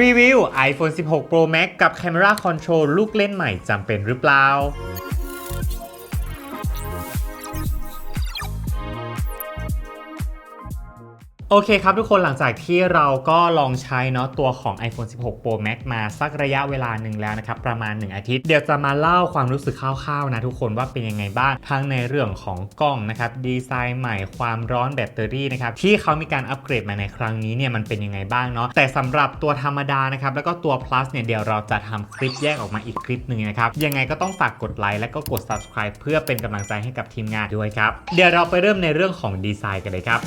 รีวิว iPhone 16 Pro Max กับ Camera Control ลูกเล่นใหม่จำเป็นหรือเปล่า โอเคครับทุกคนหลังจากที่เราก็ลองใช้เนาะตัวของ iPhone 16 Pro Max มาสักระยะเวลาหนึ่งแล้วนะครับ ประมาณ 1 อาทิตย์ เดี๋ยวจะมาเล่าความรู้สึกคร่าวๆนะทุกคนว่าเป็นยังไงบ้าง ทั้งในเรื่องของกล้องนะครับ ดีไซน์ใหม่ความร้อนแบตเตอรี่นะครับ ที่เขามีการอัปเกรดมาในครั้งนี้เนี่ยมันเป็นยังไงบ้างเนาะแต่สำหรับตัวธรรมดานะครับ แล้วก็ตัว plus เนี่ยเดี๋ยวเราจะทำคลิปแยกออกมาอีกคลิปหนึ่งนะครับยังไงก็ต้องฝากกดไลค์และก็กด subscribe เพื่อเป็นกำลังใจให้กับทีมงานด้วยครับเดี๋ยวเราไปเริ่มในเรื่องของดีไซน์กันเลยครับ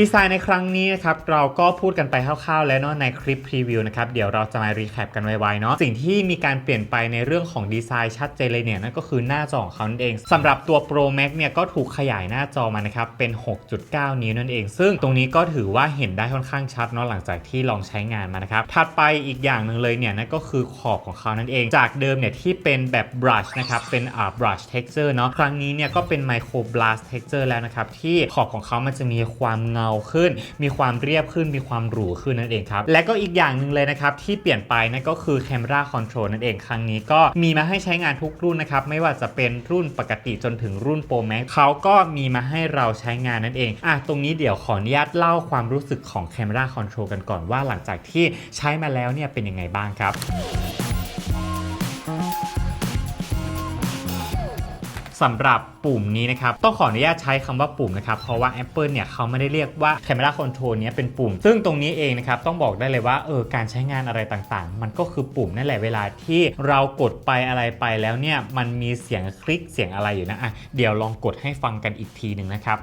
ดีไซน์ในครั้งนี้นะครับเราก็พูดกันไปคร่าวๆแล้วเนาะในคลิปพรีวิวนะครับเดี๋ยวเราจะมารีแคปกันไวๆเนาะสิ่งที่มีการเปลี่ยนไปในเรื่องของดีไซน์ชัดเจนเลยเนี่ยนั่นก็คือหน้าจอของเขานั่นเองสำหรับตัว Pro Max เนี่ยก็ถูกขยายหน้าจอมานะครับเป็น 6.9 นิ้วนั่นเอง ซึ่งตรงนี้ก็ถือว่าเห็นได้ค่อนข้างชัดเนาะหลังจากที่ลองใช้งานมานะครับถัดไปอีกอย่างหนึ่งเลยเนี่ยนั่นก็คือขอบของเขานั่นเอง จากเดิมเนี่ยที่เป็นแบบ brush นะครับเป็นอ่า brush texture เนาะครั้งนี้เนี่ยก็เป็น micro blast texture แล้วนะครับที่ขอบของเขามันจะมีความเงาขึ้น มีความเรียบขึ้น มีความหรูขึ้นนั่นเองครับ และก็อีกอย่างหนึ่งเลยนะครับที่เปลี่ยนไปนั่นก็คือ camera control นั่นเองครั้งนี้ก็มีมาให้ใช้งานทุกรุ่นนะครับไม่ว่าจะเป็นรุ่นปกติจนถึงรุ่น Pro Max เขาก็มีมาให้เราใช้งานนั่นเองอะตรงนี้เดี๋ยวขออนุญาตเล่าความรู้สึกของ camera control กันก่อนว่าหลังจากที่ใช้มาแล้วเนี่ยเป็นยังไงบ้างครับ สำหรับปุ่มนี้นะครับ ต้องขออนุญาตใช้คำว่าปุ่มนะครับ เพราะว่า Apple เนี่ยเขาไม่ได้เรียกว่า Camera Control เนี้ยเป็นปุ่ม ซึ่งตรงนี้เองนะครับ ต้องบอกได้เลยว่าเออการใช้งานอะไรต่างๆ มันก็คือปุ่มนั่นแหละเวลาที่เรากดไปอะไรไปแล้วเนี่ยมันมีเสียงคลิกเสียงอะไรอยู่นะอะเดี๋ยวลองกดให้ฟังกันอีกทีหนึ่งนะครับ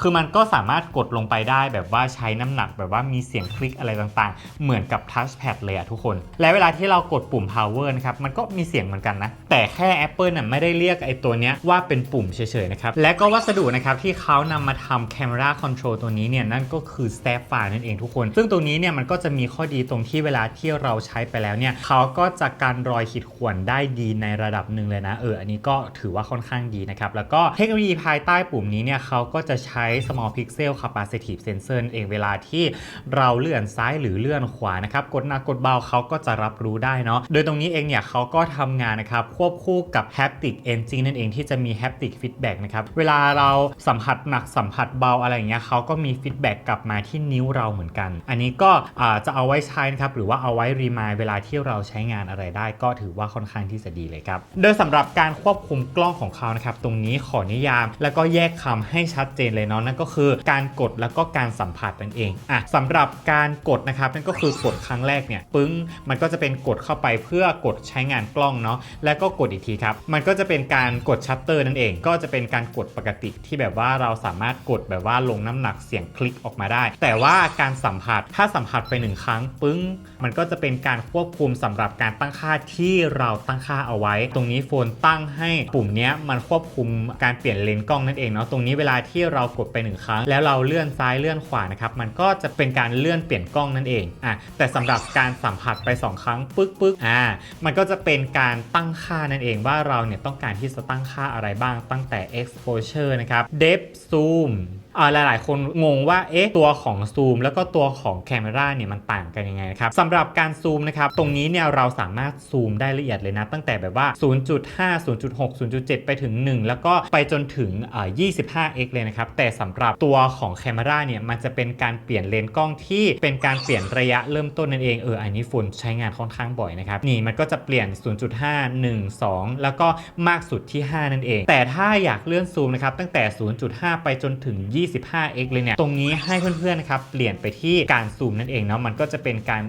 คือมันก็สามารถกดลงไปได้แบบว่าใช้น้ำหนักแบบว่ามีเสียงคลิกอะไรต่างๆ เหมือนกับทัชแพดเลยอะทุกคน และเวลาที่เรากดปุ่ม power นะครับมันก็มีเสียงเหมือนกันนะ แต่แค่ Apple น่ะไม่ได้เรียกไอ้ตัวเนี้ยว่าเป็นปุ่มเฉยๆนะครับ และก็วัสดุนะครับที่เขานำมาทำ camera control ตัวนี้เนี่ยนั่นก็คือ Sapphire นั่นเองทุกคน ซึ่งตัวนี้เนี่ยมันก็จะมีข้อดีตรงที่เวลาที่เราใช้ไปแล้วเนี่ยเขาก็จะการรอยขีดข่วนได้ดีในระดับหนึ่งเลยนะเอออันนี้ก็ถือว่าค่อนข้างดีนะครับแล้วก็เทคโนโลยีภายใต้ปุ่มนี้เนี่ยเขาก็จะใช้ small pixel capacitive sensor เองเวลาที่เราเลื่อนซ้ายหรือเลื่อนขวานะครับกดหนักกดเบาเขาก็จะรับรู้ได้เนาะโดยตรงนี้เองเนี่ยเขาก็ทำงานนะครับควบคู่กับ haptic engine นั่นเองที่จะมี haptic feedback นะครับเวลาเราสัมผัสหนักสัมผัสเบาอะไรอย่างเงี้ยเขาก็มี feedback กลับมาที่นิ้วเราเหมือนกัน อันนี้ก็จะเอาไว้ใช้นะครับหรือว่าเอาไว้รีมายเวลาที่เราใช้งานอะไรได้ ก็ถือว่าค่อนข้างที่จะดีเลยครับโดยสำหรับการควบคุมกล้องของเขานะครับตรงนี้ขอนิยาม แล้วก็แยกคำให้ชัดเจนเลยเนาะนั่นก็คือการกดแล้วก็การสัมผัสนั่นเองอะสำหรับการกดนะครับนั่นก็คือกดครั้งแรกเนี่ยปึ้งมันก็จะเป็นกดเข้าไปเพื่อกดใช้งานกล้องเนาะแล้วก็กดอีกทีครับ มันก็จะเป็นการกดชัตเตอร์นั่นเอง ก็จะเป็นการกดปกติที่แบบว่าเราสามารถกดแบบว่าลงน้ำหนักเสียงคลิกออกมาได้ แต่ว่าการสัมผัสถ้าสัมผัสไปหนึ่งครั้งปึ้ง มันก็จะเป็นการควบคุมสำหรับการตั้งค่าที่เราตั้งค่าเอาไว้ ตรงนี้โฟนตั้งให้ปุ่มนี้มันควบคุมการเปลี่ยนเลนส์กล้องนั่นเองเนาะตรงนี้เวลาที่เรากดไปหนึ่งครั้ง แล้วเราเลื่อนซ้ายเลื่อนขวานะครับมันก็จะเป็นการเลื่อนเปลี่ยนกล้องนั่นเองอะแต่สำหรับการสัมผัสไป 2 ครั้งปึ๊กปึ๊กอ่ามันก็จะเป็นการตั้งค่านั่นเองว่าเราเนี่ยต้องการที่จะตั้งค่าอะไรบ้างตั้งแต่ exposure นะครับ depth zoom หลายๆ คนงงว่าเอ๊ะตัวของซูมแล้วก็ตัวของแคมราเนี่ยมันต่างกันยังไงนะครับสำหรับการซูมนะครับตรงนี้เนี่ยเราสามารถซูมได้ละเอียดเลยนะ ตั้งแต่แบบว่า 0.5 0.6 0.7 ไปถึง 1 แล้วก็ไปจนถึง 25x เลยนะครับ แต่สำหรับตัวของแคมราเนี่ยมันจะเป็นการเปลี่ยนเลนส์กล้องที่เป็นการเปลี่ยนระยะเริ่มต้นนั่นเองเอออันนี้ฝนใช้งานค่อนข้างบ่อยนะครับนี่มันก็จะเปลี่ยน 0.5 1 2 แล้วก็มากสุดที่ 5 นั่นเอง แต่ถ้าอยากเลื่อนซูมนะครับตั้งแต่ 0.5 ไปจนถึง 20 25x เลยเนี่ย ตรงนี้ให้เพื่อนๆนะครับเปลี่ยนไปที่การซูมนั่นเองเนาะ มันก็จะเป็นการ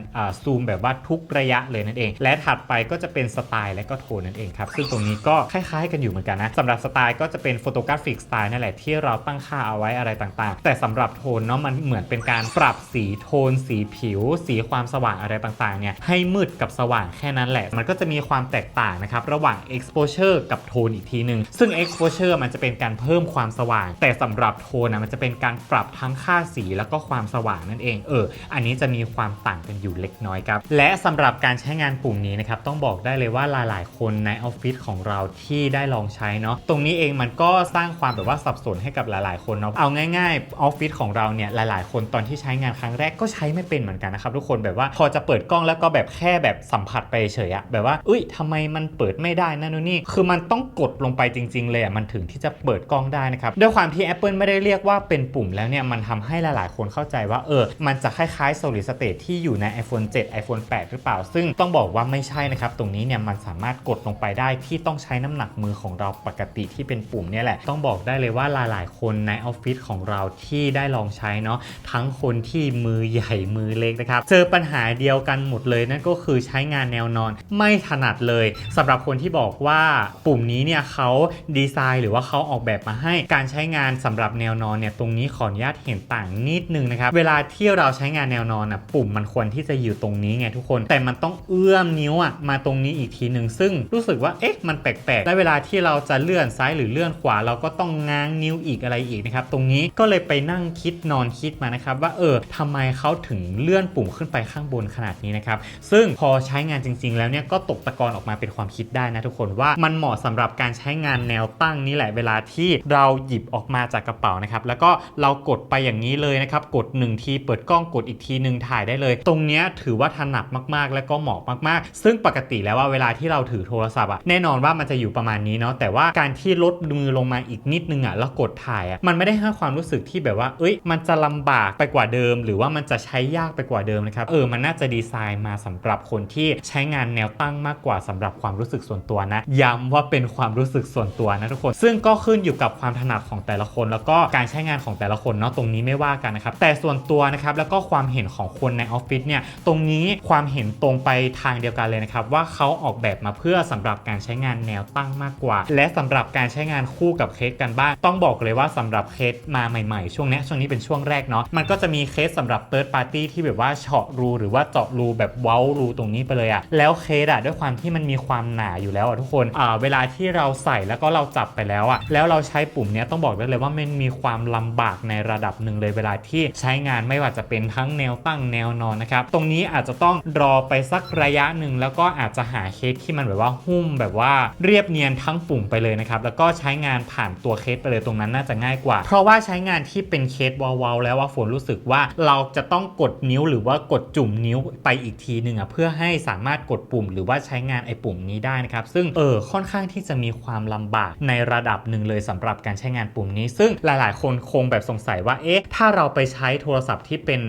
ซูมแบบว่าทุกระยะเลยนั่นเอง และถัดไปก็จะเป็นสไตล์และก็โทนนั่นเองครับ ซึ่งตรงนี้ก็คล้ายๆกันอยู่เหมือนกันนะสำหรับสไตล์ก็จะเป็นโฟโตกราฟิกสไตล์นั่นแหละที่เราตั้งค่าเอาไว้อะไรต่างๆ แต่สำหรับโทนเนาะมันเหมือนเป็นการปรับสีโทน สีผิว สีความสว่างอะไรต่างๆเนี่ยให้มืดกับสว่างแค่นั้นแหละ มันก็จะมีความแตกต่างนะครับระหว่าง exposure กับโทนอีกทีหนึ่งซึ่ง exposure มันจะเป็นการเพิ่มความสว่าง แต่สำหรับโทนนะมันจะเป็นการปรับทั้งค่าสีแล้วก็ความสว่างนั่นเองเอออันนี้จะมีความต่างกันอยู่เล็กน้อยครับ และสำหรับการใช้งานปุ่มนี้นะครับต้องบอกได้เลยว่าหลาย ๆ คนในออฟฟิศของเราที่ได้ลองใช้เนาะตรงนี้เองมันก็สร้างความแบบว่าสับสนให้กับหลาย ๆ คนเนาะเอาง่าย ๆ ออฟฟิศของเราเนี่ยหลาย ๆ คนตอนที่ใช้งานครั้งแรกก็ใช้ไม่เป็นเหมือนกันนะครับทุกคนแบบว่าพอจะเปิดกล้องแล้วก็แบบแค่แบบสัมผัสไปเฉยอะแบบว่าอุ้ยทำไมมันเปิดไม่ได้นั่นนู่นนี่คือมันต้องกดลงไปจริง ๆ เลยอะมันถึงที่จะเปิดกล้องได้นะครับด้วยความที่ Apple ไม่ได้เรียกว่าเป็นปุ่มแล้วเนี่ยมันทำให้หลายๆ คนเข้าใจว่าเออมันจะคล้ายๆ solid state ที่อยู่ใน iPhone 7 iPhone 8 หรือเปล่า ซึ่งต้องบอกว่าไม่ใช่นะครับ ตรงนี้เนี่ยมันสามารถกดลงไปได้ที่ต้องใช้น้ำหนักมือของเราปกติที่เป็นปุ่มเนี่ยแหละ ต้องบอกได้เลยว่าหลายๆ คนในออฟฟิศของเราที่ได้ลองใช้เนาะทั้งคนที่มือใหญ่มือเล็กนะครับเจอปัญหาเดียวกันหมดเลยนั่นก็คือใช้งานแนวนอนไม่ถนัดเลยสำหรับคนที่บอกว่าปุ่มนี้เนี่ยเขาดีไซน์ หรือว่าเขาออกแบบมาให้การใช้งานสำหรับแนวนอนเนี่ยตรงนี้ขออนุญาตเห็นต่างนิดนึงนะครับ เวลาที่เราใช้งานแนวนอนอะปุ่มมันควรที่จะอยู่ตรงนี้ไงทุกคน แต่มันต้องเอื้อมนิ้วอะมาตรงนี้อีกทีหนึ่งซึ่งรู้สึกว่าเอ๊ะมันแปลกๆและเวลาที่เราจะเลื่อนซ้ายหรือเลื่อนขวา เราก็ต้องง้างนิ้วอีกอะไรอีกนะครับตรงนี้ก็เลยไปนั่งคิดนอนคิดมานะครับว่าเออทำไมเขาถึงเลื่อนปุ่มขึ้นไปข้างบนขนาดนี้นะครับซึ่งพอใช้งานจริง ๆ แล้วเนี่ยก็ตกตะกอนออกมาเป็นความคิดได้นะทุกคนว่ามันเหมาะสำหรับการใช้งานแนวตั้งนี่แหละเวลาที่เราหยิบออกมาจากกระเป๋านะครับแล้วก็เรากดไปอย่างนี้เลยนะครับ กด 1 ทีเปิดกล้องกดอีกทีหนึ่งถ่ายได้เลย ตรงนี้ถือว่าถนัดมากๆ แล้วก็เหมาะมากๆ ซึ่งปกติแล้วว่าเวลาที่เราถือโทรศัพท์อะแน่นอนว่ามันจะอยู่ประมาณนี้เนาะแต่ว่าการที่ลดมือลงมาอีกนิดนึงอะแล้วกดถ่ายอะมันไม่ได้ให้ความรู้สึกที่แบบว่า เอ้ย มันจะลำบากไปกว่าเดิม หรือว่ามันจะใช้ยากไปกว่าเดิมนะครับเออมันน่าจะดีไซน์มาสำหรับคนที่ใช้งานแนวตั้งมากกว่าสำหรับความรู้สึกส่วนตัวนะย้ำว่าเป็นความรู้สึกส่วนตัวนะทุกคน ซึ่งก็ขึ้นอยู่กับความถนัดของแต่ละคนแล้วก็การใช้งานของแต่ละคนเนาะตรงนี้ไม่ว่ากันนะครับแต่ส่วนตัวนะครับแล้วก็ความเห็นของคนในออฟฟิศเนี่ยตรงนี้ความเห็นตรงไปทางเดียวกันเลยนะครับว่าเขาออกแบบมาเพื่อสำหรับการใช้งานแนวตั้งมากกว่า และสำหรับการใช้งานคู่กับเคสกันบ้างต้องบอกเลยว่าสำหรับเคสมาใหม่ๆ ช่วงนี้ช่วงนี้เป็นช่วงแรกเนาะมันก็จะมีเคสสำหรับ third party ที่แบบว่าเฉาะรูหรือว่าเจาะรูแบบเว้ารูตรงนี้ไปเลยอะแล้วเคสอะด้วยความที่มันมีความหนาอยู่แล้วอะทุกคนเวลาที่เราใส่แล้วก็เราจับไปแล้วอะแล้วเราใช้ปุ่มเนี้ยต้องบอกได้เลยว่ามันมีความลำบากในระดับหนึ่งเลยเวลาที่ใช้งานไม่ว่าจะเป็นทั้งแนวตั้งแนวนอนนะครับ ตรงนี้อาจจะต้องรอไปสักระยะหนึ่งแล้วก็อาจจะหาเคสที่มันแบบว่าหุ้มแบบว่าเรียบเนียนทั้งปุ่มไปเลยนะครับ แล้วก็ใช้งานผ่านตัวเคสไปเลยตรงนั้นน่าจะง่ายกว่า เพราะว่าใช้งานที่เป็นเคสวาลๆแล้วว่าฝนรู้สึกว่าเราจะต้องกดนิ้วหรือว่ากดจุ่มนิ้วไปอีกทีหนึ่งอะเพื่อให้สามารถกดปุ่ม หรือว่าใช้งานไอ้ปุ่มนี้ได้นะครับ ซึ่งเออค่อนข้างที่จะมีความลำบากในระดับหนึ่งเลยสำหรับการใช้งานปุ่มนี้ ซึ่งหลายๆ คนคงแบบสงสัยว่า เอ๊ะ ถ้าเราไปใช้โทรศัพท์ที่เป็น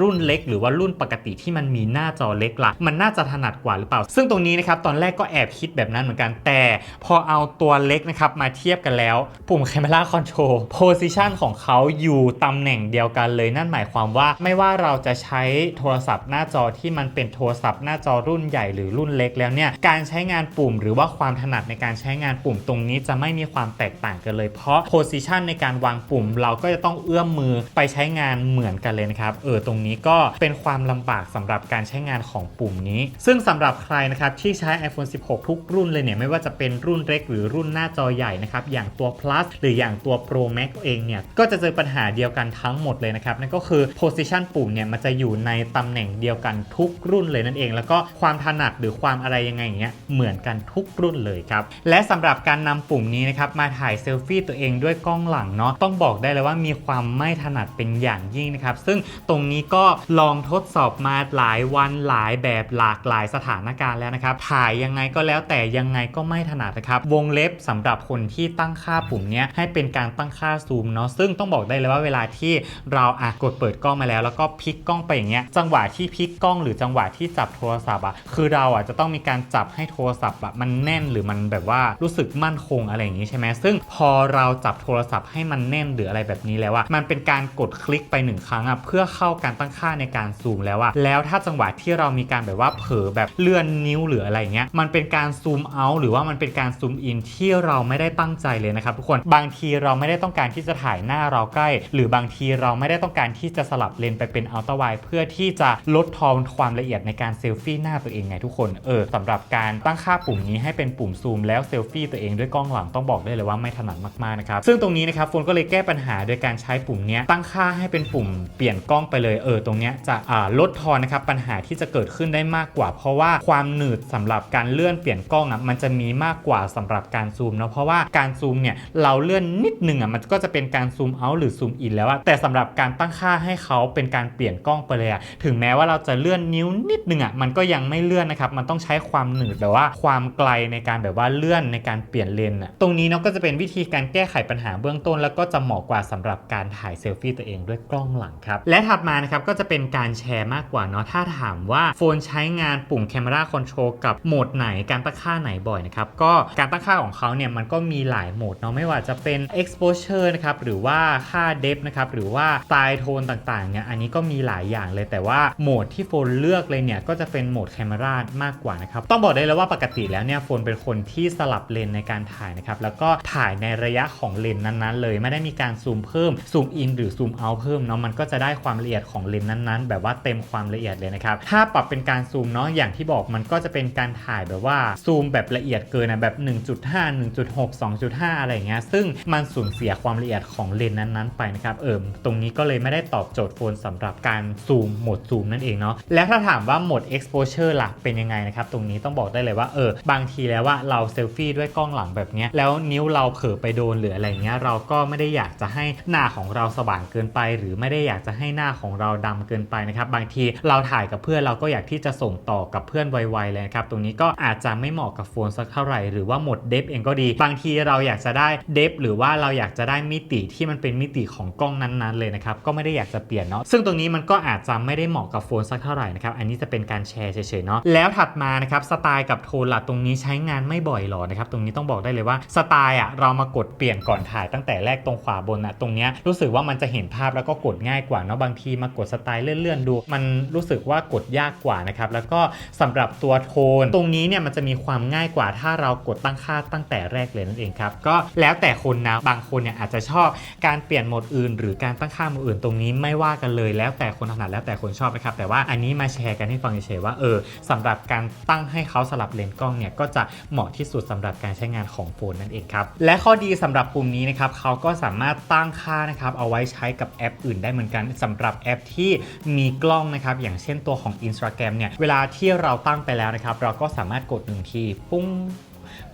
รุ่นเล็ก หรือว่ารุ่นปกติที่มันมีหน้าจอเล็กละมันน่าจะถนัดกว่าหรือเปล่า ซึ่งตรงนี้นะครับ ตอนแรกก็แอบคิดแบบนั้นเหมือนกัน แต่พอเอาตัวเล็กนะครับมาเทียบกันแล้ว ปุ่ม Camera Control Position ของเขาอยู่ตำแหน่งเดียวกันเลย นั่นหมายความว่าไม่ว่าเราจะใช้โทรศัพท์หน้าจอที่มันเป็นโทรศัพท์หน้าจอรุ่นใหญ่หรือรุ่นเล็กแล้วเนี่ย การใช้งานปุ่มหรือว่าความถนัดในการใช้งานปุ่มตรงนี้จะไม่มีความแตกต่างกันเลย เพราะ Position ในการวางปุ่มเราก็จะต้องเอื้อมมือไปใช้งานเหมือนกันเลยนะครับเออตรงนี้ก็เป็นความลำบากสำหรับการใช้งานของปุ่มนี้ ซึ่งสำหรับใครนะครับที่ใช้ iPhone 16 ทุกรุ่นเลยเนี่ยไม่ว่าจะเป็นรุ่นเล็กหรือรุ่นหน้าจอใหญ่นะครับอย่างตัว plus หรืออย่างตัว Pro Max เองเนี่ยก็จะเจอปัญหาเดียวกันทั้งหมดเลยนะครับนั่นก็คือ position ปุ่มเนี่ยมันจะอยู่ในตำแหน่งเดียวกันทุกรุ่นเลยนั่นเอง แล้วก็ความถนัดหรือความอะไรยังไงอย่างเงี้ยเหมือนกันทุกรุ่นเลยครับและสำหรับการนำปุ่มนี้นะครับมาถ่ายเซลฟี่ตัวเองด้วยกล้องหลังเนาะต้องบอกได้เลยว่ามีความไม่ถนัดเป็นอย่างยิ่งนะครับ ซึ่งตรงนี้ก็ลองทดสอบมาหลายวันหลายแบบหลากหลายสถานการณ์แล้วนะครับ ถ่ายยังไงก็แล้วแต่ยังไงก็ไม่ถนัดนะครับ วงเล็บสำหรับคนที่ตั้งค่าปุ่มนี้ให้เป็นการตั้งค่าซูมเนาะซึ่งต้องบอกได้เลยว่าเวลาที่เราอะกดเปิดกล้องมาแล้ว แล้วก็พลิกกล้องไปอย่างเงี้ยจังหวะที่พลิกกล้องหรือจังหวะที่จับโทรศัพท์อะคือเราอะจะต้องมีการจับให้โทรศัพท์อะมันแน่นหรือมันแบบว่ารู้สึกมั่นคงอะไรอย่างงี้ใช่ไหมซึ่งพอเราจับโทรศัพท์ให้มันแน่นหรืออะไรแบบนี้แล้วอะมันเป็นการกดคลิกไปหนึ่งครั้งอะเพื่อเข้าการตั้งค่าในการซูมแล้วอะแล้วถ้าจังหวะที่เรามีการแบบว่าเผลอแบบเลื่อนนิ้วหรืออะไรเงี้ยมันเป็นการซูมเอาหรือว่ามันเป็นการซูมอินที่เราไม่ได้ตั้งใจเลยนะครับทุกคนบางทีเราไม่ได้ต้องการที่จะถ่ายหน้าเราใกล้ หรือบางทีเราไม่ได้ต้องการที่จะสลับเลนไปเป็นอัลตร้าไวเพื่อที่จะลดทอนความละเอียดในการเซลฟี่หน้าตัวเองไงทุกคนเออสำหรับการตั้งค่าปุ่มนี้ให้เป็นปุ่มซูมแล้วเซลฟี่ตัวเองด้วยกล้องหลังต้องบอกได้เลยว่าไม่ถนัดมากๆนะครับซึ่งตรงนี้นะครับโฟนก็เลยแก้ปัญปัญหาโดยการใช้ปุ่มเนี้ยตั้งค่าให้เป็นปุ่มเปลี่ยนกล้องไปเลยเออตรงเนี้ยจะลดทอนนะครับปัญหาที่จะเกิดขึ้นได้มากกว่า เพราะว่าความหนืดสำหรับการเลื่อนเปลี่ยนกล้องอะมันจะมีมากกว่าสำหรับการซูมเนาะเพราะว่าการซูมเนี่ยเราเลื่อนนิดนึงอะมันก็จะเป็นการซูมเอาหรือซูมอินแล้วอะแต่สำหรับการตั้งค่าให้เขาเป็นการเปลี่ยนกล้องไปเลยอะถึงแม้ว่าเราจะเลื่อนนิ้วนิดนึงอะมันก็ยังไม่เลื่อนนะครับมันต้องใช้ความหนืดแบบว่าความไกลในการแบบว่าเลื่อนในการเปลี่ยนเลนอะตรงนี้เนาะก็จะเป็นวิธีการแก้ไขปัญหาเบื้องต้น แล้วก็จะเหมาะกว่าสำหรับการถ่ายเซลฟี่ตัวเองด้วยกล้องหลังครับ และถัดมานะครับก็จะเป็นการแชร์มากกว่าเนาะถ้าถามว่าโฟนใช้งานปุ่ม Camera Control กับโหมดไหนการตั้งค่าไหนบ่อยนะครับก็การตั้งค่าของเขาเนี่ยมันก็มีหลายโหมดเนาะไม่ว่าจะเป็น exposure นะครับหรือว่าค่า depth นะครับหรือว่า style tone ต่างๆเนี่ยอันนี้ก็มีหลายอย่างเลยแต่ว่าโหมดที่โฟนเลือกเลยเนี่ยก็จะเป็นโหมด Camera มากกว่านะครับต้องบอกได้เลยว่าปกติแล้วเนี่ยโฟนเป็นคนที่สลับเลนในการถ่ายนะครับแล้วก็ถ่ายในระยะของเลนนั้นๆ เลยไม่ได้มีการซูมเพิ่มซูมอินหรือซูมเอาเพิ่มเนาะมันก็จะได้ความละเอียดของเลนนั้นๆ แบบว่าเต็มความละเอียดเลยนะครับถ้าปรับเป็นการซูมเนาะอย่างที่บอกมันก็จะเป็นการถ่ายแบบว่าซูมแบบละเอียดเกินนะแบบ 1.5 1.6 2.5 อะไรอย่างเงี้ยซึ่งมันสูญเสียความละเอียดของเลนนั้นๆ ไปนะครับเอิมตรงนี้ก็เลยไม่ได้ตอบโจทย์โฟนสำหรับการซูมโหมดซูมนั่นเองเนาะแล้วถ้าถามว่าโหมด exposure ล่ะเป็นยังไงนะครับตรงนี้ต้องบอกได้เลยว่าเออบางทีแล้วว่าเราเซลฟี่ด้วยกล้องหลังแบบเนี้ยแล้วนิ้วเราเผลอไปโดนหรืออะไรเงี้ยเราก็ไม่ได้อยากจะให้หน้าของเราสว่างเกินไป หรือไม่ได้อยากจะให้หน้าของเราดำเกินไปนะครับบางทีเราถ่ายกับเพื่อนเราก็อยากที่จะส่งต่อกับเพื่อนไวๆเลยครับตรงนี้ก็อาจจะไม่เหมาะกับโฟนสักเท่าไหร่หรือว่าหมดเดฟเองก็ดี บางทีเราอยากจะได้เดฟหรือว่าเราอยากจะได้มิติที่มันเป็นมิติของกล้องนั้นๆเลยนะครับก็ไม่ได้อยากจะเปลี่ยนเนาะซึ่งตรงนี้มันก็อาจจะไม่ได้เหมาะกับโฟนสักเท่าไหร่นะครับอันนี้จะเป็นการแชร์เฉยๆเนาะแล้วถัดมานะครับสไตล์กับโทนล่ะตรงนี้ใช้งานไม่บ่อยหรอนะครับตรงนี้ต้องบอกได้เลยว่าสไตล์อะเรามากดเปลี่ยนก่อนถ่ายตั้งแต่แรกตรงขวาบนอะตรงเนี้ยรู้สึกว่ามันจะเห็นภาพแล้วก็กดง่ายกว่าเนาะบางทีมากดสไตล์เลื่อนๆดู มันรู้สึกว่ากดยากกว่านะครับแล้วก็สำหรับตัวโทน ตรงนี้เนี่ยมันจะมีความง่ายกว่าถ้าเรากดตั้งค่าตั้งแต่แรกเลยนั่นเองครับก็แล้วแต่คนนะบางคนเนี่ยอาจจะชอบการเปลี่ยนโหมดอื่น หรือการตั้งค่าโหมดอื่นตรงนี้ไม่ว่ากันเลย แล้วแต่คนถนัดแล้วแต่คนชอบนะครับแต่ว่าอันนี้มาแชร์กันให้ฟังเฉยๆว่าเออสำหรับการตั้งให้เขาสลับเลนกล้องเนี่ยก็จะเหมาะที่สุดสำหรับการใช้งานของโฟนนั่นเองครับและข้อดีสำหรับปุ่มนี้นะครับเขาก็สามารถตั้งค่านะครับเอาไว้ใช้กับแอปอื่นได้เหมือนกันสำหรับแอปที่มีกล้องนะครับอย่างเช่นตัวของ Instagram เนี่ยเวลาที่เราตั้งไปแล้วนะครับ เราก็สามารถกดหนึ่งทีปุ้ง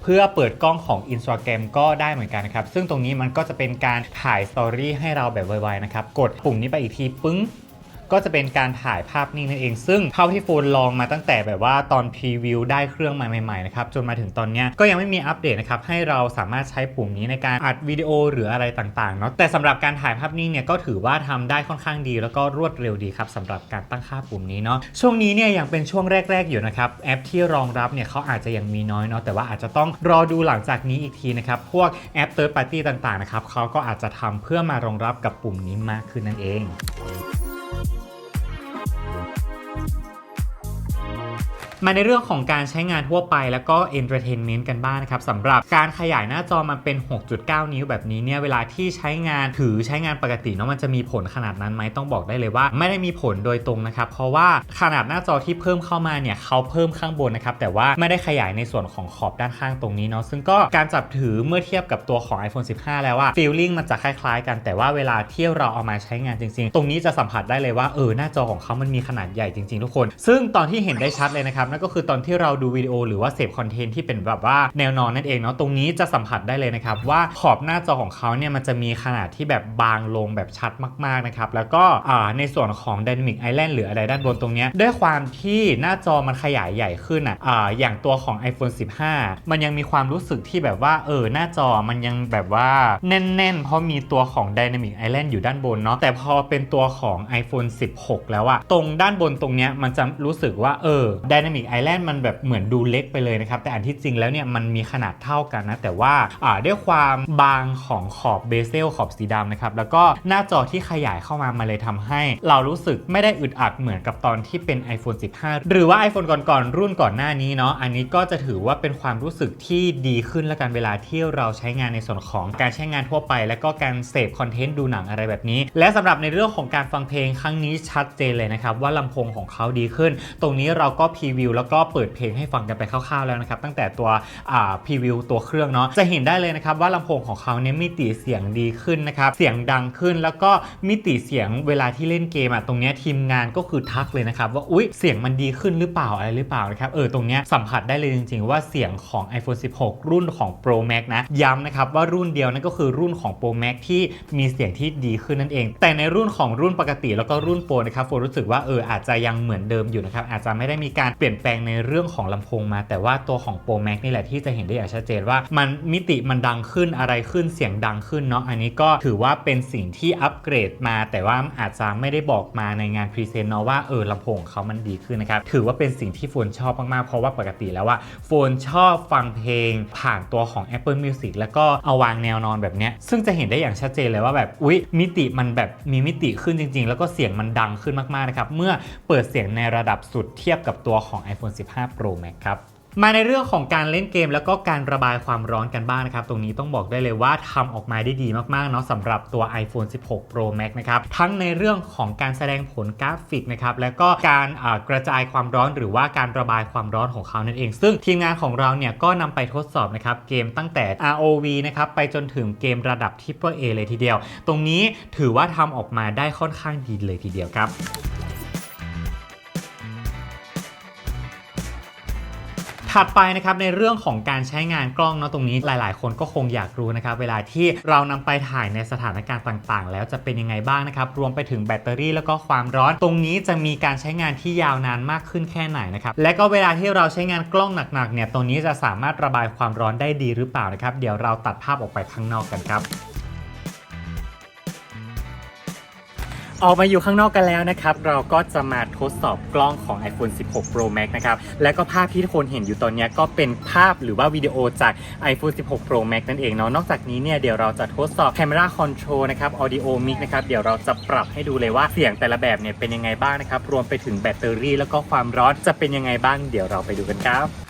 เพื่อเปิดกล้องของ Instagram ก็ได้เหมือนกันนะครับ ซึ่งตรงนี้มันก็จะเป็นการถ่ายสตอรี่ให้เราแบบไวๆนะครับ กดปุ่มนี้ไปอีกทีปึ้ง ก็จะเป็นการถ่ายภาพนิ่งนั่นเอง ซึ่งเท่าที่โฟนลองมาตั้งแต่แบบว่าตอนพรีวิวได้เครื่องใหม่ๆนะครับจนมาถึงตอนนี้ก็ยังไม่มีอัปเดตนะครับให้เราสามารถใช้ปุ่มนี้ในการอัดวิดีโอหรืออะไรต่างๆเนาะแต่สำหรับการถ่ายภาพนิ่งเนี่ยก็ถือว่าทำได้ค่อนข้างดี แล้วก็รวดเร็วดีครับสำหรับการตั้งค่าปุ่มนี้เนาะช่วงนี้เนี่ยยังเป็นช่วงแรก ๆอยู่นะครับแอปที่รองรับเนี่ยเขาอาจจะยังมีน้อยเนาะแต่ว่าอาจจะต้องรอดูหลังจากนี้อีกทีนะครับพวกแอป third party ต่างๆนะครับเขาก็อาจจะทำเพื่อมารองรับกับปุ่มนี้มากขึ้นนั่นเอง มาในเรื่องของการใช้งานทั่วไปแล้วก็ entertainment กันบ้างนะครับสำหรับการขยายหน้าจอมันเป็น 6.9 นิ้วแบบนี้เนี่ยเวลาที่ใช้งานถือใช้งานปกติเนาะมันจะมีผลขนาดนั้นไหมต้องบอกได้เลยว่า ไม่ได้มีผลโดยตรงนะครับเพราะว่าขนาดหน้าจอที่เพิ่มเข้ามาเนี่ยเขาเพิ่มข้างบนนะครับแต่ว่าไม่ได้ขยายในส่วนของขอบด้านข้างตรงนี้เนาะซึ่งก็การจับถือเมื่อเทียบกับตัวของ iPhone 15 แล้วว่า feeling มันจะคล้ายๆ กันแต่ว่าเวลาที่เราเอามาใช้งานจริง ๆ ตรงนี้จะสัมผัสได้เลยว่าเออหน้าจอของเขามันมีขนาดใหญ่จริง ๆ ทุกคน ซึ่งตอนที่เห็นได้ชัดเลยนะครับนั่นก็คือตอนที่เราดูวิดีโอหรือว่าเสพคอนเทนต์ที่เป็นแบบว่าแนวนอนนั่นเองเนาะตรงนี้จะสัมผัสได้เลยนะครับว่าขอบหน้าจอของเขาเนี่ยมันจะมีขนาดที่แบบบางลงแบบชัดมากๆนะครับแล้วก็ในส่วนของ Dynamic Island หรืออะไรด้านบนตรงนี้ด้วยความที่หน้าจอมันขยายใหญ่ขึ้นอะอ่าอย่างตัวของ iPhone 15 มันยังมีความรู้สึกที่แบบว่าเออหน้าจอมันยังแบบว่าแน่นๆ เพราะมีตัวของ Dynamic Island อยู่ด้านบนเนาะแต่พอเป็นตัวของ iPhone 16 แล้วอะตรงด้านบนตรงเนี้ยมันจะรู้สึกว่าเออ Dynamic Island มันแบบเหมือนดูเล็กไปเลยนะครับ แต่อันที่จริงแล้วเนี่ยมันมีขนาดเท่ากันนะ แต่ว่าอ่าด้วยความบางของขอบเบเซลขอบสีดำนะครับ แล้วก็หน้าจอที่ขยายเข้ามามาเลยทำให้ เรารู้สึกไม่ได้อึดอัดเหมือนกับตอนที่เป็น iPhone 15 หรือว่า iPhone ก่อนๆรุ่นก่อนหน้านี้เนาะอันนี้ก็จะถือว่าเป็นความรู้สึกที่ดีขึ้นและกันเวลาที่เราใช้งานในส่วนของการใช้งานทั่วไป และก็การเสพคอนเทนต์ดูหนังอะไรแบบนี้ และสำหรับในเรื่องของการฟังเพลงครั้งนี้ชัดเจนเลยนะครับว่าลำโพงของเขาดีขึ้น ตรงนี้เราก็พรีวิววแล้วก็เปิดเพลงให้ฟังกันไปคร่าวๆแล้วนะครับตั้งแต่ตัวพรีวิวตัวเครื่องเนาะจะเห็นได้เลยนะครับว่าลำโพงของเขาเนี่ยมิติเสียงดีขึ้นนะครับเสียงดังขึ้นแล้วก็มิติเสียงเวลาที่เล่นเกมอะตรงเนี้ยทีมงานก็คือทักเลยนะครับว่าอุ๊ยเสียงมันดีขึ้นหรือเปล่าอะไรหรือเปล่านะครับเออตรงเนี้ยสัมผัสได้เลยจริงๆ ว่าเสียงของ iPhone 16 รุ่นของ Pro Max นะย้ำนะครับว่ารุ่นเดียวนั่นก็คือรุ่นของ Pro Max ที่มีเสียงที่ดีขึ้นนั่นเอง แต่ในรุ่นของรุ่นปกติแล้วก็รุ่น Pro นะครับโฟรู้สึกว่าเอออาจจะยังเหมือนเดิมอยู่นะครับอาจจะไม่ได้มีการเปลี่ยนแปลงในเรื่องของลำโพงมา แต่ว่าตัวของ Pro Max นี่แหละที่จะเห็นได้อย่างชัดเจนว่า มันมิติมันดังขึ้นอะไรขึ้นเสียงดังขึ้นเนาะอันนี้ก็ถือว่าเป็นสิ่งที่อัปเกรดมา แต่ว่าอาจจะไม่ได้บอกมาในงานพรีเซนต์เนาะว่าเออลำโพงของเขามันดีขึ้นนะครับถือว่าเป็นสิ่งที่โฟนชอบมากๆเพราะว่าปกติแล้วว่าโฟนชอบฟังเพลง ผ่านตัวของ Apple Music แล้วก็เอาวางแนวนอนแบบเนี้ยซึ่งจะเห็นได้อย่างชัดเจนเลยว่าแบบอุ๊ยมิติมันแบบมีมิติขึ้นจริง ๆ แล้วก็เสียงมันดังขึ้นมากๆนะครับเมื่อเปิดเสียงในระดับสุดเทียบกับตัวของ iPhone 15 Pro Max ครับมาในเรื่องของการเล่นเกมแล้วก็การระบายความร้อนกันบ้างนะครับ ตรงนี้ต้องบอกได้เลยว่าทำออกมาได้ดีมากๆเนาะสำหรับตัว iPhone 16 Pro Max นะครับทั้งในเรื่องของการแสดงผลกราฟิกนะครับแล้วก็การกระจายความร้อนหรือว่าการระบายความร้อนของเขานั่นเอง ซึ่งทีมงานของเราเนี่ยก็นำไปทดสอบนะครับเกมตั้งแต่ ROV นะครับไปจนถึงเกมระดับ Triple A เลยทีเดียว ตรงนี้ถือว่าทำออกมาได้ค่อนข้างดีเลยทีเดียวครับ ถัดไปนะครับในเรื่องของการใช้งานกล้องเนาะตรงนี้หลาย ๆ คนก็คงอยากรู้นะครับเวลาที่เรานำไปถ่ายในสถานการณ์ต่าง ๆ แล้วจะเป็นยังไงบ้างนะครับรวมไปถึงแบตเตอรี่แล้วก็ความร้อน ตรงนี้จะมีการใช้งานที่ยาวนานมากขึ้นแค่ไหนนะครับและก็เวลาที่เราใช้งานกล้องหนัก ๆ เนี่ยตรงนี้จะสามารถระบายความร้อนได้ดีหรือเปล่านะครับเดี๋ยวเราตัดภาพออกไปข้างนอกกันครับ ออกมาอยู่ข้างนอกกันแล้วนะครับ เราก็จะมาทดสอบกล้องของ iPhone 16 Pro Max นะครับ และก็ภาพที่ทุกคนเห็นอยู่ตอนนี้ก็เป็นภาพหรือว่าวิดีโอจาก iPhone 16 Pro Max นั่นเองเนาะ นอกจากนี้เนี่ยเดี๋ยวเราจะทดสอบ Camera Control นะครับ Audio Mix นะครับ เดี๋ยวเราจะปรับให้ดูเลยว่าเสียงแต่ละแบบเนี่ยเป็นยังไงบ้างนะครับ รวมไปถึงแบตเตอรี่แล้วก็ความร้อนจะเป็นยังไงบ้าง เดี๋ยวเราไปดูกันครับ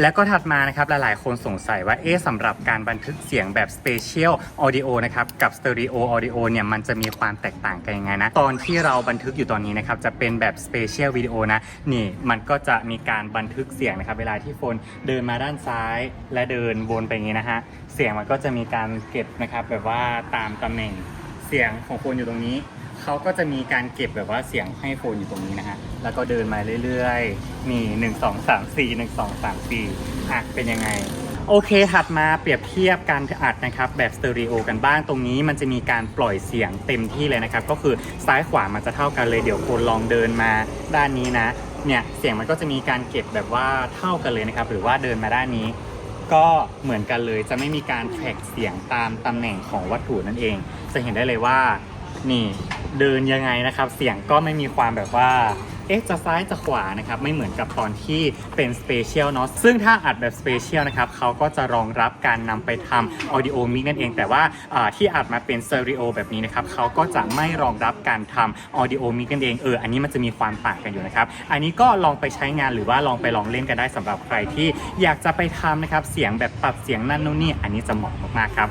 แล้วก็ถัดมานะครับหลายๆ คนสงสัยว่าเอ๊ะสำหรับการบันทึกเสียงแบบ Spatial Audio นะครับกับ Stereo Audio เนี่ยมันจะมีความแตกต่างกันยังไงนะ ตอนที่เราบันทึกอยู่ตอนนี้นะครับจะเป็นแบบ Spatial Video นะนี่มันก็จะมีการบันทึกเสียงนะครับเวลาที่โฟนเดินมาด้านซ้าย และเดินวนไปอย่างนี้นะฮะเสียงมันก็จะมีการเก็บนะครับแบบว่าตามตำแหน่งเสียงของโฟนอยู่ตรงนี้ เขาก็จะมีการเก็บแบบว่าเสียงให้โฟนอยู่ตรงนี้นะฮะ แล้วก็เดินมาเรื่อยๆ นี่1 2 3 4 1 2 3 4อะเป็นยังไง โอเคถัดมาเปรียบเทียบการอัดนะครับ แบบสเตอริโอกันบ้างตรงนี้มันจะมีการปล่อยเสียงเต็มที่เลยนะครับ ก็คือซ้ายขวามันจะเท่ากันเลยเดี๋ยวคนลองเดินมาด้านนี้นะ เนี่ยเสียงมันก็จะมีการเก็บแบบว่าเท่ากันเลยนะครับ หรือว่าเดินมาด้านนี้ก็เหมือนกันเลยจะไม่มีการแทร็กเสียงตามตำแหน่งของวัตถุนั่นเอง จะเห็นได้เลยว่า นี่เดินยังไงนะครับ เสียงก็ไม่มีความแบบว่า เอ๊ะจะซ้ายจะขวานะครับ ไม่เหมือนกับตอนที่เป็นสเปเชียลเนาะซึ่งถ้าอัดแบบสเปเชียลนะครับเขาก็จะรองรับการนำไปทำ Audio Mix นั่นเอง แต่ว่าอ่าที่อัดมาเป็นสเตอริโอแบบนี้นะครับเขาก็จะไม่รองรับการทำ Audio Mix นั่นเองเอออันนี้มันจะมีความต่างกันอยู่นะครับอันนี้ก็ลองไปใช้งานหรือว่าลองไปลองเล่นกันได้สำหรับใครที่อยากจะไปทำนะครับเสียงแบบตัดเสียงนั่นนู่นนี่อันนี้จะเหมาะมากๆครับ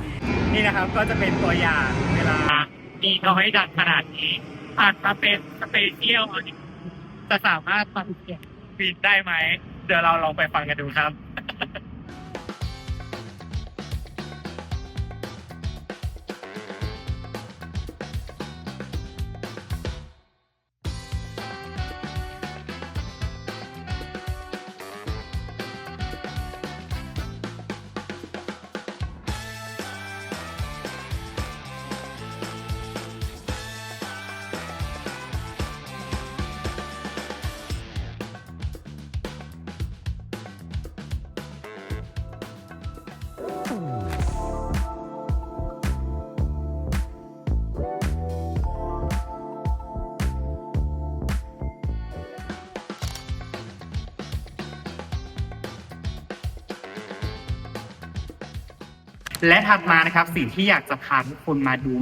นี่นะครับก็จะเป็นตัวอย่างเวลา มีน้อยดังขนาดนี้อาจมาเป็นสเปเชียลจะสามารถฟังเสียงฟินได้ไหม เดี๋ยวเราลองไปฟังกันดูครับ และถัดมานะครับสิ่งที่อยากจะพาทุกคนมาดู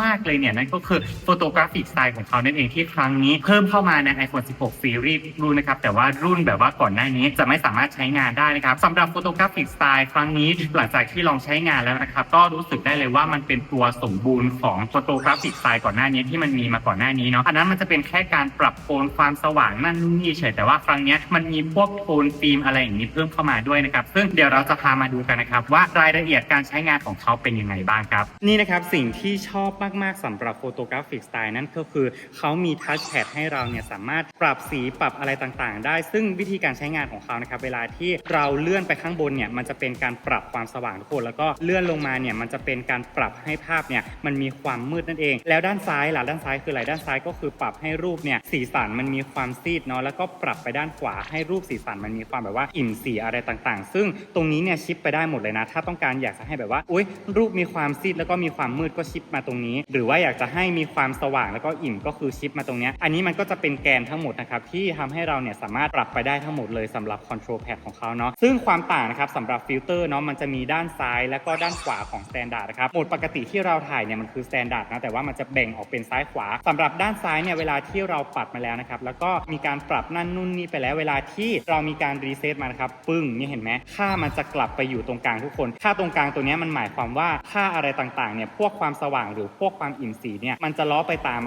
มาก ๆ เลยเนี่ยนั่นก็คือโฟโตกราฟิกสไตล์ของเขานั่นเองที่ครั้งนี้เพิ่มเข้ามาใน iPhone 16 Series รุ่นนะครับแต่ว่ารุ่นแบบว่าก่อนหน้านี้จะไม่สามารถใช้งานได้นะครับสำหรับโฟโตกราฟิกสไตล์ครั้งนี้หลังจากที่ลองใช้งานแล้วนะครับก็รู้สึกได้เลยว่ามันเป็นตัวสมบูรณ์ของโฟโตกราฟิกสไตล์ก่อนหน้านี้ที่มันมีมาก่อนหน้านี้เนาะอันนั้นมันจะเป็นแค่การปรับโทนความสว่างนั่นนี่เฉยแต่ว่าครั้งนี้มันมีพวกโทนฟิล์มอะไรอย่างนี้เพิ่มเข้ามาด้วยนะครับซึ่งเดี๋ยวเราจะพามาดูกันนะครับว่ารายละเอียดการใช้งานของเขาเป็นยังไงบ้างครับ นี่นะครับสิ่งที่ชอบมากๆสำหรับโฟโตกราฟิกสไตล์นั่นก็คือเขามีทัชแพดให้เราเนี่ยสามารถปรับสีปรับอะไรต่างๆ ได้ ซึ่งวิธีการใช้งานของเขานะครับเวลาที่เราเลื่อนไปข้างบนเนี่ยมันจะเป็นการปรับความสว่างทุกคน แล้วก็เลื่อนลงมาเนี่ยมันจะเป็นการปรับให้ภาพเนี่ยมันมีความมืดนั่นเอง แล้วด้านซ้ายล่ะด้านซ้ายคืออะไรด้านซ้ายก็คือปรับให้รูปเนี่ยสีสันมันมีความซีดเนาะแล้วก็ปรับไปด้านขวาให้รูปสีสันมันมีความแบบว่าอิ่มสีอะไรต่างๆ ซึ่งตรงนี้เนี่ยชิปไปได้หมดเลยนะ ถ้าต้องการอยากจะให้แบบว่าอุ้ยรูปมีความซีดแล้วก็มีความมืดก็ชิปมาตรงนี้ หรือว่าอยากจะให้มีความสว่างแล้วก็อิ่มก็คือชิปมาตรงนี้อันนี้มันก็จะเป็นแกนทั้งหมดนะครับที่ทำให้เราเนี่ยสามารถปรับไปได้ทั้งหมดเลยสำหรับ Control Pad ของเขาเนาะซึ่งความต่างนะครับสำหรับฟิลเตอร์เนาะมันจะมีด้านซ้ายและก็ด้านขวาของ Standard นะครับโหมดปกติที่เราถ่ายเนี่ยมันคือ Standard นะแต่ว่ามันจะแบ่งออกเป็นซ้ายขวาสำหรับด้านซ้ายเนี่ยเวลาที่เราปัดมาแล้วนะครับแล้วก็มีการปรับนั่นนู่นนี่ไปแล้วเวลาที่เรามีการรีเซ็ตมานะครับปึ้งนี่เห็นไหมค่ามันจะกลับไปอยู่ตรงกลางทุกคน ค่าตรงกลางตัวนี้มันหมายความว่าค่าอะไรต่างๆเนี่ยพวกความสว่างหรือพวกความอิ่มสีเนี่ยมันจะล้อไปตาม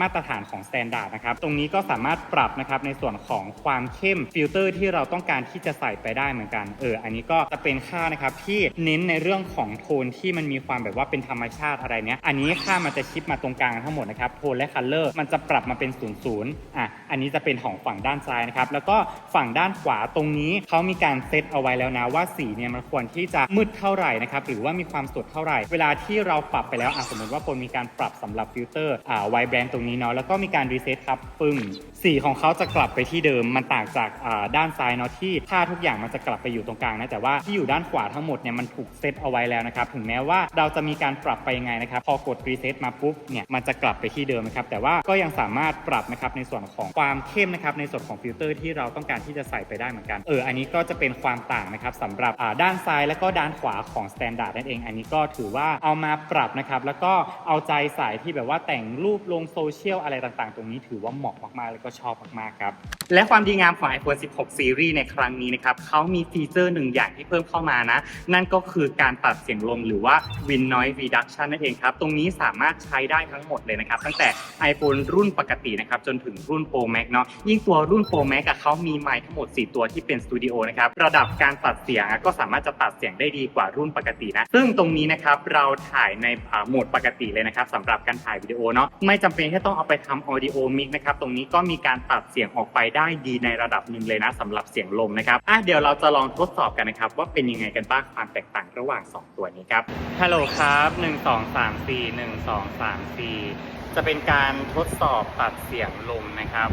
มาตรฐานของ Standard นะครับตรงนี้ก็สามารถปรับนะครับในส่วนของความเข้มฟิลเตอร์ที่เราต้องการที่จะใส่ไปได้เหมือนกันเอออันนี้ก็จะเป็นค่านะครับที่เน้นในเรื่องของโทนที่มันมีความแบบว่าเป็นธรรมชาติอะไรเนี้ยอันนี้ค่ามันจะชิปมาตรงกลางทั้งหมดนะครับโทนและคัลเลอร์มันจะปรับมาเป็น0ูนย์อะอันนี้จะเป็นของฝั่งด้านซ้ายนะครับแล้วก็ฝั่งด้านขวาตรงนี้เขามีการเซตเอาไว้แล้วนะว่าสีเนี่ยมันควรที่จะมืดเท่าไหร่นะครับหรือว่ามีความสดเท่าไหร่ เวลาที่เราปรับไปแล้วอะสมมติว่าปนมีการปรับสำหรับฟิลเตอร์อ่าไวแบรนด์ตรงนี้เนาะแล้วก็มีการรีเซ็ตครับปึ้งสีของเขาจะกลับไปที่เดิมมันต่างจากอ่าด้านซ้ายเนาะที่ค่าทุกอย่างมันจะกลับไปอยู่ตรงกลางนะแต่ว่าที่อยู่ด้านขวาทั้งหมดเนี่ยมันถูกเซตเอาไว้แล้วนะครับถึงแม้ว่าเราจะมีการปรับไปยังไงนะครับพอกดรีเซ็ตมาปุ๊บเนี่ยมันจะกลับไปที่เดิมนะครับแต่ว่าก็ยังสามารถปรับนะครับในส่วนของความเข้มนะครับในส่วนของฟิลเตอร์ที่เราต้องการที่จะใส่ไปได้เหมือนกันเอออันนี้ก็จะเป็นความต่างนะครับสำหรับด้านซ้ายและก็ด้านขวาของ Standard นั่นั่นเอง อันนี้ก็ถือว่าเอามาปรับนะครับ แล้วก็เอาใจสายที่แบบว่าแต่งรูปลงโซเชียลอะไรต่างๆ ตรงนี้ถือว่าเหมาะมากๆ แล้วก็ชอบมากๆครับ และความดีงามของ iPhone 16 Series ในครั้งนี้นะครับเขามีฟีเจอร์หนึ่งอย่างที่เพิ่มเข้ามานะ นั่นก็คือการตัดเสียงลมหรือว่า Win Noise Reduction นั่นเองครับ ตรงนี้สามารถใช้ได้ทั้งหมดเลยนะครับ ตั้งแต่ iPhone รุ่นปกตินะครับจนถึงรุ่น Pro Max เนาะยิ่งตัวรุ่น Pro Max อะเขามีไมค์ทั้งหมด 4 ตัวที่เป็นสตูดิโอนะครับระดับการตัดเสียงก็สามารถจะตัดเสียงได้ดีกว่ารุ่นปกตินะ ซึ่งตรงนี้นะครับเราถ่ายในโหมดปกติเลยนะครับสำหรับการถ่ายวิดีโอเนาะไม่จำเป็นที่ต้องเอาไปทำ audio mix นะครับตรงนี้ก็มีการตัดเสียงออกไปได้ดีในระดับหนึ่งเลยนะสำหรับเสียงลมนะครับอะเดี๋ยวเราจะลองทดสอบกันนะครับว่าเป็นยังไงกันบ้างความแตกต่างระหว่าง 2 ตัวนี้ครับฮัลโหลครับ1 2 3 4 1 2 3 4 จะเป็นการทดสอบตัดเสียงลมนะครับ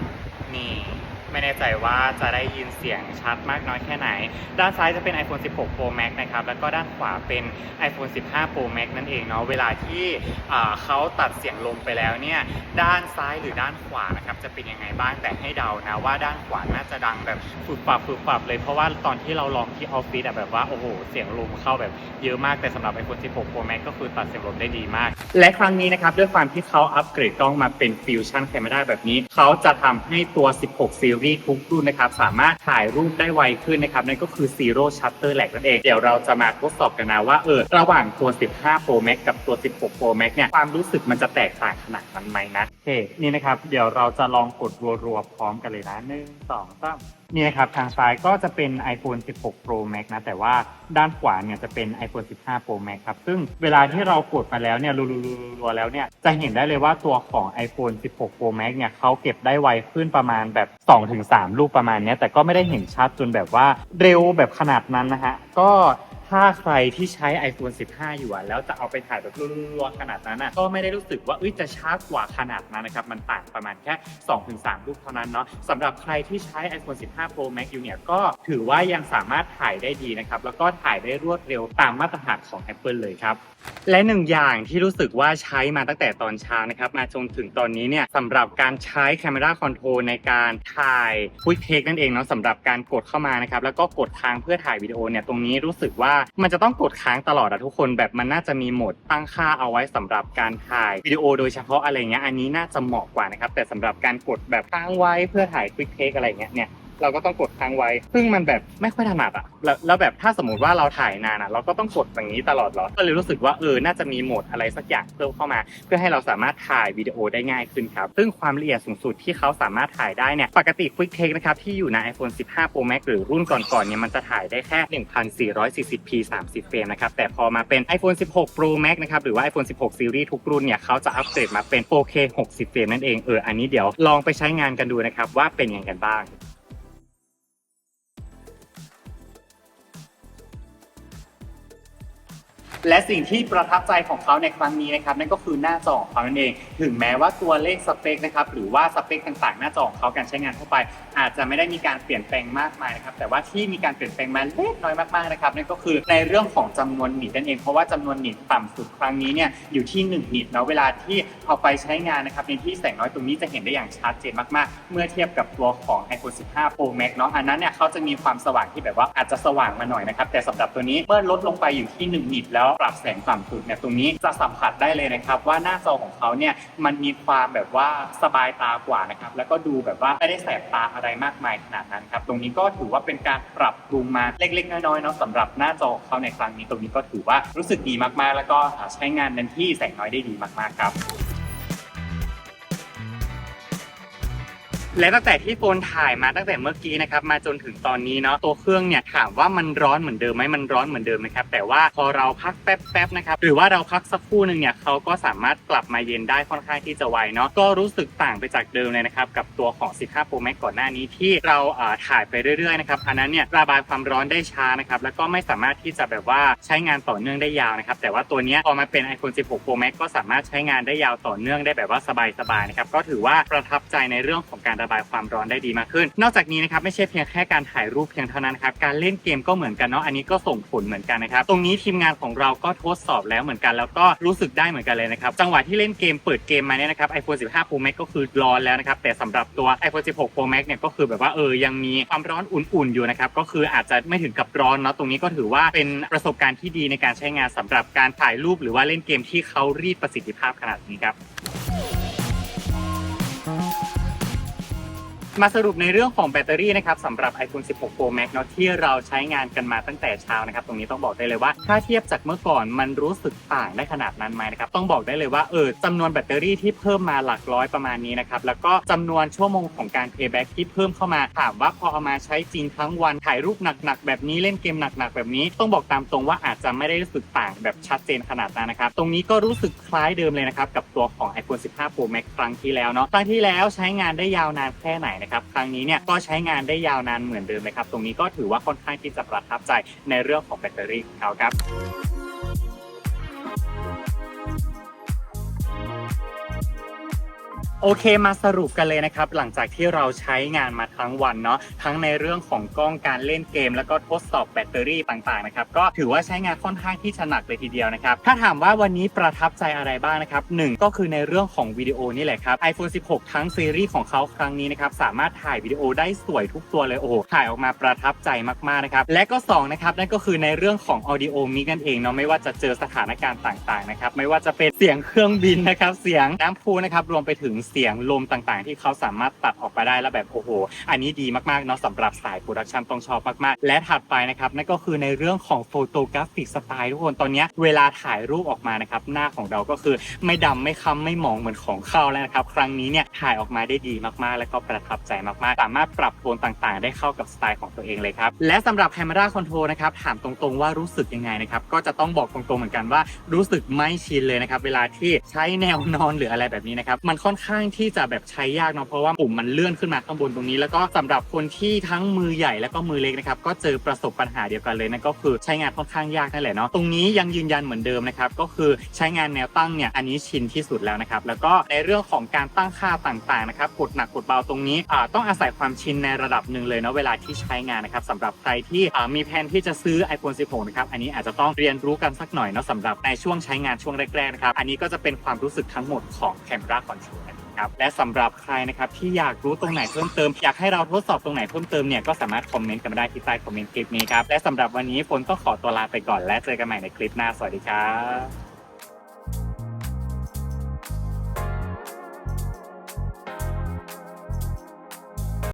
นี่ ไม่แน่ใจว่าจะได้ยินเสียงชัดมากน้อยแค่ไหน ด้านซ้ายจะเป็น iPhone 16 Pro Max นะครับ แล้วก็ด้านขวาเป็น iPhone 15 Pro Max นั่นเองเนาะ เวลาที่เขาตัดเสียงลมไปแล้วเนี่ย ด้านซ้ายหรือด้านขวานะครับ จะเป็นยังไงบ้าง แต่ให้เดานะว่าด้านขวาน่าจะดังแบบฝึบปับฝึบปับเลย เพราะว่าตอนที่เราลองที่ออฟฟิศแบบว่า โอ้โห เสียงลมเข้าแบบเยอะมาก แต่สำหรับ iPhone 16 Pro Max ก็คือตัดเสียงลมได้ดีมาก และครั้งนี้นะครับ ด้วยความที่เขาอัปเกรดกล้องมาเป็นฟิวชั่น c คม e r a แบบนี้ เขาจะทำให้ตัว 16ซีรีส์ทุกรุ่นนะครับ สามารถถ่ายรูปได้ไวขึ้นนะครับ นั่นก็คือ Zero Shutter Lag นั่นเอง เดี๋ยวเราจะมาทดสอบกันนะว่าเออระหว่างตัว 15 Pro Max กับตัว 16 Pro Max เนี่ยความรู้สึกมันจะแตกต่างขนาดนั้นไหมนะโอเคนี่นะครับ เดี๋ยวเราจะลองกดรัวๆพร้อมกันเลยนะหนึ่งสองสาม นี่นะครับทางซ้ายก็จะเป็น iPhone 16 Pro Max นะ แต่ว่าด้านขวาเนี่ยจะเป็น iPhone 15 Pro Max ครับ ซึ่งเวลาที่เรากดมาแล้วเนี่ยรัวๆแล้วเนี่ย จะเห็นได้เลยว่าตัวของ iPhone 16 Pro Max เนี่ยเขาเก็บได้ไวขึ้นประมาณแบบ 2-3รูปประมาณเนี้ยแต่ก็ไม่ได้เห็นชัดจนแบบว่าเร็วแบบขนาดนั้นนะฮะก็ ถ้าใครที่ใช้ iPhone 15 อยู่อะแล้วจะเอาไปถ่ายแบบรัวๆขนาดนั้นอะก็ไม่ได้รู้สึกว่าเอ้ยจะช้ากว่าขนาดนั้นนะครับ มันต่างประมาณแค่ 2-3 รูปเท่านั้นเนาะสำหรับใครที่ใช้ iPhone 15 Pro Max อยู่เนี่ยก็ถือว่ายังสามารถถ่ายได้ดีนะครับ แล้วก็ถ่ายได้รวดเร็วตามมาตรฐานของ Apple เลยครับ และหนึ่งอย่างที่รู้สึกว่าใช้มาตั้งแต่ตอนเช้านะครับ มาจนถึงตอนนี้เนี่ยสำหรับการใช้ Camera Control ในการถ่าย Quick Take นั่นเองเนาะสำหรับการกดเข้ามานะครับแล้วก็กดทางเพื่อถ่ายวิดีโอเนี่ยตรงนี้รู้สึกว่ามันจะต้องกดค้างตลอดอะทุกคนแบบมันน่าจะมีโหมดตั้งค่าเอาไว้สำหรับการถ่ายวิดีโอโดยเฉพาะอะไรเงี้ยอันนี้น่าจะเหมาะกว่านะครับแต่สำหรับการกดแบบค้างไว้เพื่อถ่ายควิกเทคอะไรเงี้ยเนี่ย เราก็ต้องกดค้างไว้ ซึ่งมันแบบไม่ค่อยถนัดอะแล้วแล้วแบบถ้าสมมติว่าเราถ่ายนานอะเราก็ต้องกดอย่างนี้ตลอดเหรอก็เลยรู้สึกว่าเออน่าจะมีโหมดอะไรสักอย่างเพิ่มเข้ามา เพื่อให้เราสามารถถ่ายวิดีโอได้ง่ายขึ้นครับ ซึ่งความละเอียดสูงสุดที่เขาสามารถถ่ายได้เนี่ยปกติ Quick Take นะครับที่อยู่ใน iPhone 15 Pro Max หรือรุ่นก่อนๆเนี่ยมันจะถ่ายได้แค่ 1440p 30 เฟรมนะครับแต่พอมาเป็น iPhone 16 Pro Max นะครับหรือว่า iPhone 16 Series ทุกรุ่นเนี่ยเขาจะอัปเกรดมาเป็น 4K 60 เฟรมนั่นเองเอออันนี้เดี๋ยวลองไปใช้งานกันดูนะครับว่าเป็นยังไงกันบ้าง และสิ่งที่ประทับใจของเขาในครั้งนี้นะครับนั่นก็คือหน้าจอของเขานั่นเอง ถึงแม้ว่าตัวเลขสเปคนะครับหรือว่าสเปคต่างๆ หน้าจอของเขาการใช้งานทั่วไป อาจจะไม่ได้มีการเปลี่ยนแปลงมากมายนะครับแต่ว่าที่มีการเปลี่ยนแปลงมาเล็กน้อยมากๆนะครับนั่นก็คือในเรื่องของจำนวนนิตนั่นเองเพราะว่าจำนวนหนิตต่ำสุดครั้งนี้เนี่ยอยู่ที่1นิตเนาะเวลาที่เอาไปใช้งานนะครับในที่แสงน้อยตรงนี้จะเห็นได้อย่างชัดเจนมากๆ เมื่อเทียบกับตัวของ iPhone 15 Pro Max เนาะอันนั้นเนี่ยเขาจะมีความสว่างที่แบบว่าอาจจะสว่างมาหน่อยนะครับแต่สำหรับตัวนี้เมื่อลดลงไปอยู่ที่1นิตแล้วปรับแสงต่ำสุดเนี่ยตรงนี้จะสัมผัสได้เลยนะครับ ว่าหน้าจอของเขาเนี่ยมันมีความแบบว่าสบายตากว่านะครับแล้วก็ดูแบบว่าไม่ได้แสบตาอะไรมากมายขนาดนั้นครับตรงนี้ก็ถือว่าเป็นการปรับปรุงมาเล็กๆน้อยๆเนาะสำหรับหน้าจอของเขาในครั้งนี้ตรงนี้ก็ถือว่ารู้สึกดีมากๆ แล้วก็ใช้งานในที่แสงน้อยได้ดีมากๆครับ และตั้งแต่ที่โฟนถ่ายมาตั้งแต่เมื่อกี้นะครับมาจนถึงตอนนี้เนาะตัวเครื่องเนี่ยถามว่ามันร้อนเหมือนเดิมไหมมันร้อนเหมือนเดิมนะครับแต่ว่าพอเราพักแป๊บๆนะครับหรือว่าเราพักสักครู่หนึ่งเนี่ยเขาก็สามารถกลับมาเย็นได้ค่อนข้างที่จะไวเนาะก็รู้สึกต่างไปจากเดิมเลยนะครับกับตัวของ 15 Pro Max ก่อนหน้านี้ที่เราถ่ายไปเรื่อยๆนะครับอันนั้นเนี่ยระบายความร้อนได้ช้านะครับแล้วก็ไม่สามารถที่จะแบบว่าใช้งานต่อเนื่องได้ยาวนะครับแต่ว่าตัวเนี้ยพอมาเป็น iPhone 16 Pro Max ก็สามารถใช้งานได้ยาวต่อเนื่องได้แบบว่าสบายๆนะครับก็ถือว่าประทับใจในเรื่องของการระบายความร้อนได้ดีมากขึ้น นอกจากนี้นะครับไม่ใช่เพียงแค่การถ่ายรูปเพียงเท่านั้นครับการเล่นเกมก็เหมือนกันเนาะอันนี้ก็ส่งผลเหมือนกันนะครับตรงนี้ทีมงานของเราก็ทดสอบแล้วเหมือนกันแล้วก็รู้สึกได้เหมือนกันเลยนะครับจังหวะที่เล่นเกมเปิดเกมมาเนี่ยนะครับ iPhone 15 Pro Max ก็คือร้อนแล้วนะครับแต่สำหรับตัว iPhone 16 Pro Max เนี่ยก็คือแบบว่าเออยังมีความร้อนอุ่นๆอยู่นะครับก็คืออาจจะไม่ถึงกับร้อนเนาะตรงนี้ก็ถือว่าเป็นประสบการณ์ที่ดีในการใช้งานสำหรับการถ่ายรูปหรือว่าเล่นเกมที่เขารีดประสิทธิภาพขนาดนี้ครับ มาสรุปในเรื่องของแบตเตอรี่นะครับสำหรับ iPhone 16 Pro Max เนาะที่เราใช้งานกันมาตั้งแต่เช้านะครับตรงนี้ต้องบอกได้เลยว่า ถ้าเทียบจากเมื่อก่อนมันรู้สึกต่างได้ขนาดนั้นไหมนะครับต้องบอกได้เลยว่าเออจำนวนแบตเตอรี่ที่เพิ่มมาหลักร้อยประมาณนี้นะครับแล้วก็จำนวนชั่วโมงของการ payback ที่เพิ่มเข้ามาถามว่าพอเอามาใช้จริงทั้งวันถ่ายรูปหนักๆแบบนี้เล่นเกมหนักๆแบบนี้ ต้องบอกตามตรงว่าอาจจะไม่ได้รู้สึกต่างแบบชัดเจนขนาดนั้นนะครับตรงนี้ก็รู้สึกคล้ายเดิมเลยนะครับกับตัวของ iPhone 15 Pro Max ครั้งที่แล้วเนาะครั้งที่แล้วใช้งานได้ยาวนานแค่ไหนนะครับครั้งนี้เนี่ยก็ใช้งานได้ยาวนานเหมือนเดิมนะครับ ตรงนี้ก็ถือว่าค่อนข้างที่จะประทับใจในเรื่องของแบตเตอรี่ของเขาครับ โอเคมาสรุปกันเลยนะครับ หลังจากที่เราใช้งานมาทั้งวันเนาะทั้งในเรื่องของกล้องการเล่นเกม แล้วก็ทดสอบแบตเตอรี่ต่างๆนะครับก็ถือว่าใช้งานค่อนข้างที่จะหนักเลยทีเดียวนะครับถ้าถามว่าวันนี้ประทับใจอะไรบ้างนะครับหนึ่งก็คือในเรื่องของวิดีโอนี่แหละครับ iPhone 16 ทั้งซีรีส์ของเขาครั้งนี้นะครับสามารถถ่ายวิดีโอได้สวยทุกตัวเลยโอ้โหถ่ายออกมาประทับใจมากๆนะครับและก็สองนะครับนั่นก็คือในเรื่องของ Audio Mix นั่นเองเนาะไม่ว่าจะเจอสถานการณ์ต่างๆนะครับไม่ว่าจะเป็นเสียงเครื่องบินนะครับเสียงน้ำพุนะครับรวมไปถึงเสียงลมต่างๆ ที่เขาสามารถตัดออกมาได้แล้วแบบโอ้โห อันนี้ดีมากๆเนาะสำหรับสายโปรดักชันต้องชอบมากๆ และถัดไปนะครับนั่นก็คือในเรื่องของโฟโตกราฟิกสไตล์ทุกคนตอนนี้เวลาถ่ายรูปออกมานะครับหน้าของเราก็คือไม่ดำไม่ค้ำไม่หมองเหมือนของเขาแล้วนะครับครั้งนี้เนี่ยถ่ายออกมาได้ดีมากๆ แล้วก็ประทับใจมากๆ สามารถปรับโทนต่างๆ ได้เข้ากับสไตล์ของตัวเองเลยครับและสำหรับ Camera Control นะครับถามตรงๆว่ารู้สึกยังไงนะครับก็จะต้องบอกตรงๆเหมือนกันว่ารู้สึกไม่ชินเลยนะครับเวลาที่ใช้แนวนอนหรืออะไรแบบนี้นะครับมันค่อนข้างที่จะแบบใช้ยากเนาะเพราะว่าปุ่มมันเลื่อนขึ้นมาข้างบนตรงนี้ แล้วก็สำหรับคนที่ทั้งมือใหญ่แล้วก็มือเล็กนะครับก็เจอประสบปัญหาเดียวกันเลยนั่นก็คือใช้งานค่อนข้างยากนั่นแหละเนาะตรงนี้ยังยืนยันเหมือนเดิมนะครับก็คือใช้งานแนวตั้งเนี่ยอันนี้ชินที่สุดแล้วนะครับแล้วก็ในเรื่องของการตั้งค่าต่างๆนะครับกดหนักกดเบาตรงนี้อ่าต้องอาศัยความชินในระดับหนึ่งเลยเนาะเวลาที่ใช้งานนะครับสำหรับใครที่อ่ามีแผนที่จะซื้อ iPhone 16 นะครับอันนี้อาจจะต้องเรียนรู้กันสักหน่อยเนาะสำหรับในช่วงใช้งานช่วงแรกๆนะครับอันนี้ก็จะเป็นความรู้สึกทั้งหมดของ Camera Control นั่นเองครับและสำหรับใครนะครับที่อยากรู้ตรงไหนเพิ่มเติม อยากให้เราทดสอบตรงไหนเพิ่มเติมเนี่ยก็สามารถคอมเมนต์กันมาได้ที่ใต้คอมเมนต์คลิปนี้ครับและสำหรับวันนี้ฝนต้องขอตัวลาไปก่อนและเจอกันใหม่ในคลิปหน้าสวัสดีครับ